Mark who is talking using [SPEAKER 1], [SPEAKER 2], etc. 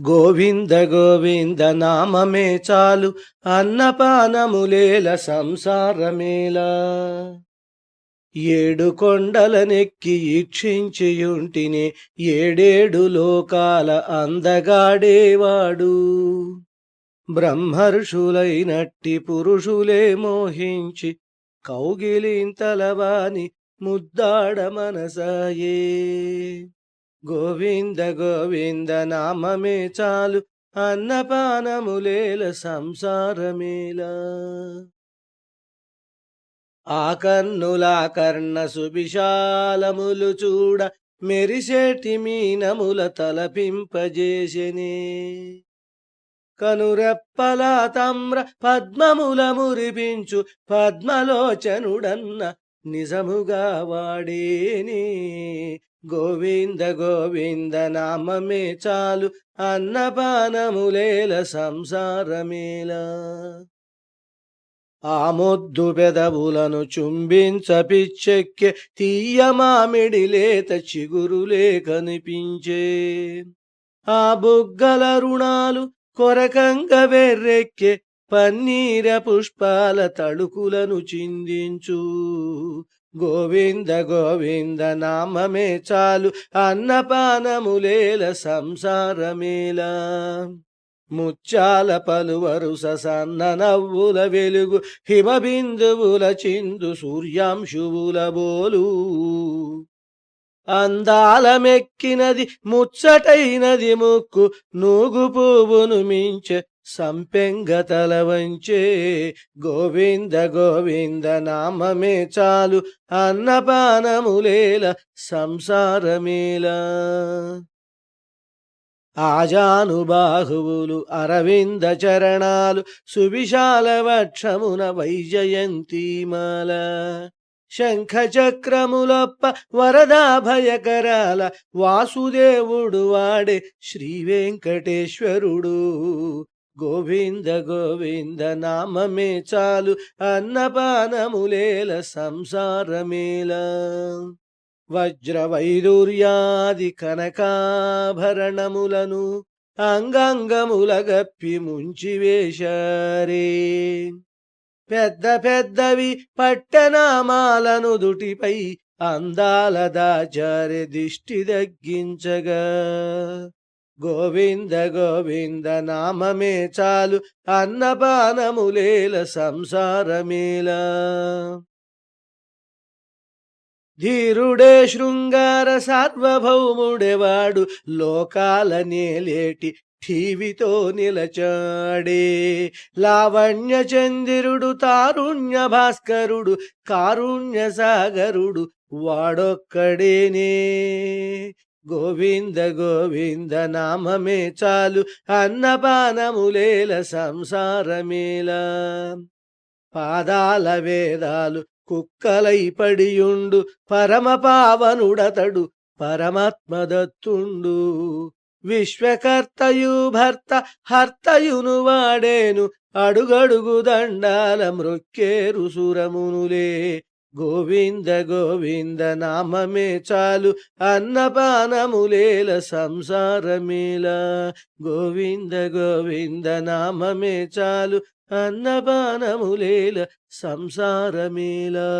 [SPEAKER 1] గోవింద గోవింద నామమే చాలు అన్నపానములేల సంసారమేలా. ఏడు కొండలనెక్కి ఈక్షించియుంటిని ఏడేడు లోకాల అందగాడేవాడు. బ్రహ్మర్షులైనట్టి పురుషులే మోహించి కౌగిలింతలవాని ముద్దాడ మనసాయే. గోవింద గోవింద నామమే చాలు అన్నపానములేల సంసారమేలా. ఆ కన్నులా కర్ణ సువిశాలములు చూడ మెరిసేటి మీనముల తలపింపజేసెనే కనురెప్పల తమ్ర పద్మముల మురిపించు పద్మలోచనుడన్న నిజముగా వాడేనే. గోవింద గోవింద నామమే చాలు అన్నపానములేల సంసారమేలా. ఆ మొద్దు పెదవులను చుంబించ పిచ్చెక్కె తీయ మామిడి లేత చిగురులే కనిపించే. ఆ బుగ్గల రుణాలు కొరకంగ వెర్రెక్కె పన్నీర పుష్పాల తళుకులను చిందించు. గోవింద గోవింద నామమే చాలు అన్నపానములేల సంసారమేలా. ముచ్చాల పలువరుస సన్న నవ్వుల వెలుగు హిమబిందువుల చిందు సూర్యాంశువుల బోలు. అందాలమెక్కినది ముచ్చటైనది ముక్కు నూగు పువ్వును మించె సంపెంగతల వంచే గోవింద గోవింద నామమే చాలు అన్నపానములేల సంసారమేల. ఆజానుబాహువులు అరవింద చరణాలు సువిశాల వక్షమున వైజయంతిమాల శంఖ చక్రములొప్ప వరదాభయకరాల వాసుదేవుడు వాడే శ్రీ వెంకటేశ్వరుడు. గోవింద గోవింద నామమే చాలు అన్నపానములేల సంసారమేల. వజ్ర కనకాభరణములను అంగంగముల గప్పి ముంచివేశారే. పెద్ద పెద్దవి పట్టనామాలను దుటిపై అందాల దాచారే దిష్టి దగ్గించగా. గోవింద గోవింద నామమే చాలు అన్నపానములేల సంసారమేల. ధీరుడే శృంగార సార్వభౌముడేవాడు లోకాల నేలేటి ఠీవితో నిలచాడే. లావణ్య చందిరుడు తారుణ్య భాస్కరుడు కారుణ్య సాగరుడు వాడొక్కడేనే. గోవింద గోవింద నామమే చాలు అన్నపానములేల సంసారమేలా. పాదాల వేదాలు కుక్కలై పడియుండు పరమ పావనుడతడు పరమాత్మదత్తుండు. విశ్వకర్తయు భర్త హర్తయును వాడేను అడుగడుగు దండాల మృక్కేరు సురమునులే. గోవింద గోవింద నామమే చాలు అన్నపానములేల సంసారమేలా. గోవింద గోవింద నామమే చాలు అన్నపానములేల సంసారమేలా.